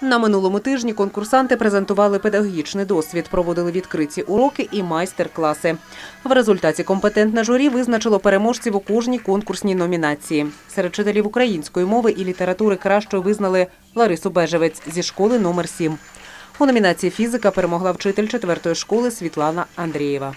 На минулому тижні конкурсанти презентували педагогічний досвід, проводили відкриті уроки і майстер-класи. В результаті компетентне журі визначило переможців у кожній конкурсній номінації. Серед вчителів української мови і літератури кращою визнали Ларису Бежевець зі школи номер 7. У номінації фізика перемогла вчитель четвертої школи Світлана Андрієва.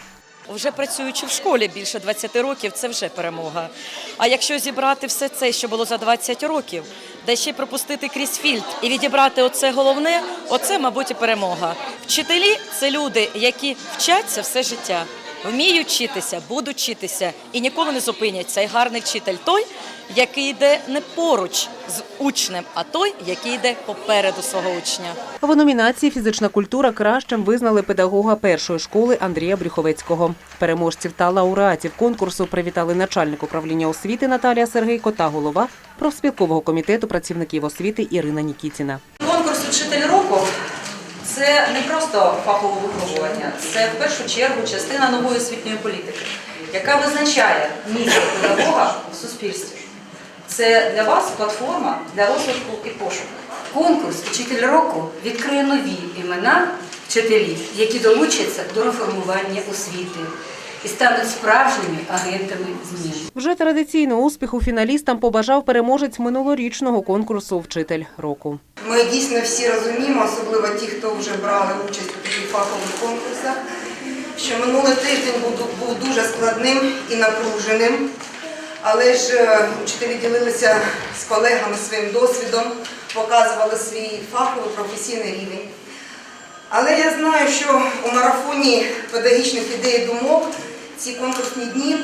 Вже працюючи в школі більше 20 років, це вже перемога. А якщо зібрати все це, що було за 20 років, де ще й пропустити крізь фільтр і відібрати оце головне, оце, мабуть, і перемога. Вчителі це люди, які вчаться все життя, вміють вчитися, будуть вчитися і ніколи не зупиняться. І гарний вчитель той, який йде не поруч з учнем, а той, який йде попереду свого учня. В номінації Фізична культура кращим визнали педагога першої школи Андрія Брюховецького. Переможців та лауреатів конкурсу привітали начальник управління освіти Наталія Сергейко та голова профспілкового комітету працівників освіти Ірина Нікітіна. Конкурс «Учитель року це не просто фахове випробування, це в першу чергу частина нової освітньої політики, яка визначає місце педагога в суспільстві. Це для вас платформа для розвитку і пошуку. Конкурс Вчитель року відкриє нові імена вчителів, які долучаться до реформування освіти і стануть справжніми агентами змін. Вже традиційно успіху фіналістам побажав переможець минулорічного конкурсу Вчитель року. Ми дійсно всі розуміємо, особливо ті, хто вже брали участь у таких фахових конкурсах, що минулий тиждень був, дуже складним і напруженим. Але ж е, учителі ділилися з колегами своїм досвідом, показували свій фаховий професійний рівень. Але я знаю, що у марафоні педагогічних ідей думок ці конкурсні дні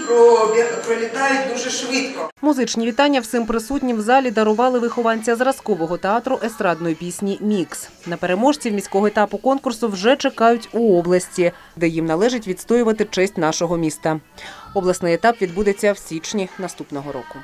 пролітають дуже швидко. Музичні вітання всім присутнім в залі дарували вихованця зразкового театру естрадної пісні Мікс. На переможців міського етапу конкурсу вже чекають у області, де їм належить відстоювати честь нашого міста. Обласний етап відбудеться в січні наступного року.